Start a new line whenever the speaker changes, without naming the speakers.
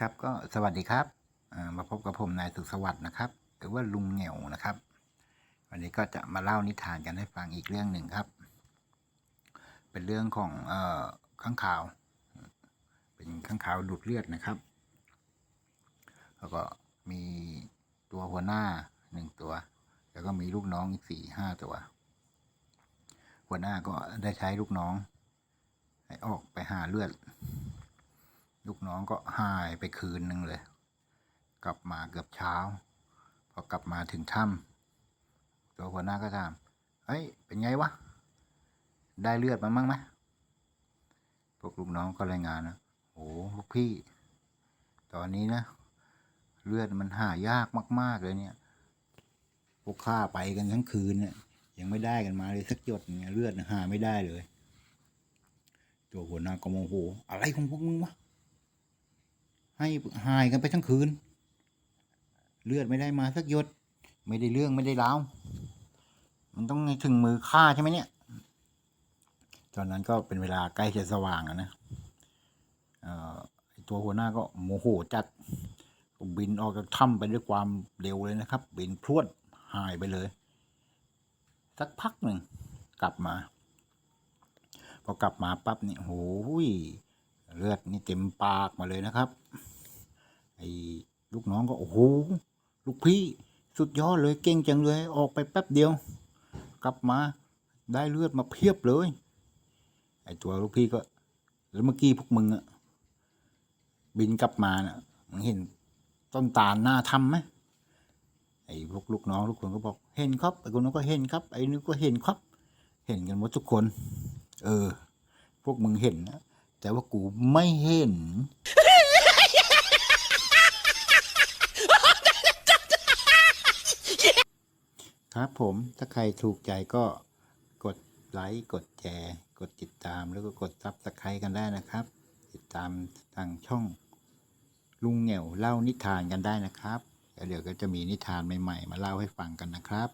ครับก็สวัสดีครับมาพบกับผมนายสุขสวัสดิ์นะครับ หรือว่าลุงเหงียวนะครับ วันนี้ก็จะมาเล่านิทานกันให้ฟังอีกเรื่องหนึ่งครับ เป็นเรื่องของเอ่อข้างข่าว เป็นข้างข่าวดูดเลือดนะครับ แล้วก็มีตัวหัวหน้าหนึ่งตัว แล้วก็มีลูกน้องอีกสี่ห้าตัว หัวหน้าก็ได้ใช้ลูกน้อง ให้ออกไปหาเลือด ลูกน้องก็หายไปคืนหนึ่งเลย กลับมาเกือบเช้า พอกลับมาถึงถ้ำตัวหัวหน้าก็ถามเฮ้ย เป็นไงวะ ได้เลือดมามั่งไหมพวกลูกน้องก็รายงานนะโอ้ลูกพี่ ตอนนี้นะ เลือดมันหายากมาก ๆ เลยเนี่ย พวกข้าไปกันทั้งคืนเนี่ยยังไม่ได้กันมาเลยสักหยดเนี่ยเลือดหาไม่ได้เลย ตัวหัวหน้าก็โมโห อะไรของพวกมึงวะ ให้หายกันไปทั้งคืน เลือดไม่ได้มาสักหยด ไม่ได้เรื่องไม่ได้ราวมันต้องถึงมือฆ่าใช่ไหมเนี่ย ตอนนั้นก็เป็นเวลาใกล้จะสว่างอะนะเอ่อตัวหัวหน้าก็โมโหจัดบินออกจากถ้ำไปด้วยความเร็วเลยนะครับ บินพรวดหายไปเลย สักพักหนึ่งกลับมา พอกลับมาปั๊บเนี่ยโอ้ยเลือดนี่เต็มปากมาเลยนะครับ ไอ้ลูกน้องก็โอ้โหลูกพี่สุดยอดเลยเก่งจังเลยออกไปแป๊บเดียว กลับมาได้เลือดมาเพียบเลย ไอ้ตัวลูกพี่ก็ แล้วเมื่อกี้พวกมึงอะบินกลับมาน่ะมึงเห็นต้นตาลหน้าทำไหมไอ้พวกลูกน้องทุกคนก็บอกเห็นครับไอ้คนนั้นก็เห็นครับ ไอ้นี่ก็เห็นครับ เห็นกันหมดทุกคน เออ พวกมึงเห็นนะแต่ว่ากูไม่เห็น ครับผมถ้าใครถูกใจก็กดไลค์กดแชร์กดติดตาม แล้วก็กดซับสไครต์กันได้นะครับ ติดตามทางช่องลุงเหนียวเล่านิทานกันได้นะครับแล้วเดี๋ยวก็จะมีนิทานใหม่ ๆ มาเล่าให้ฟังกันนะครับ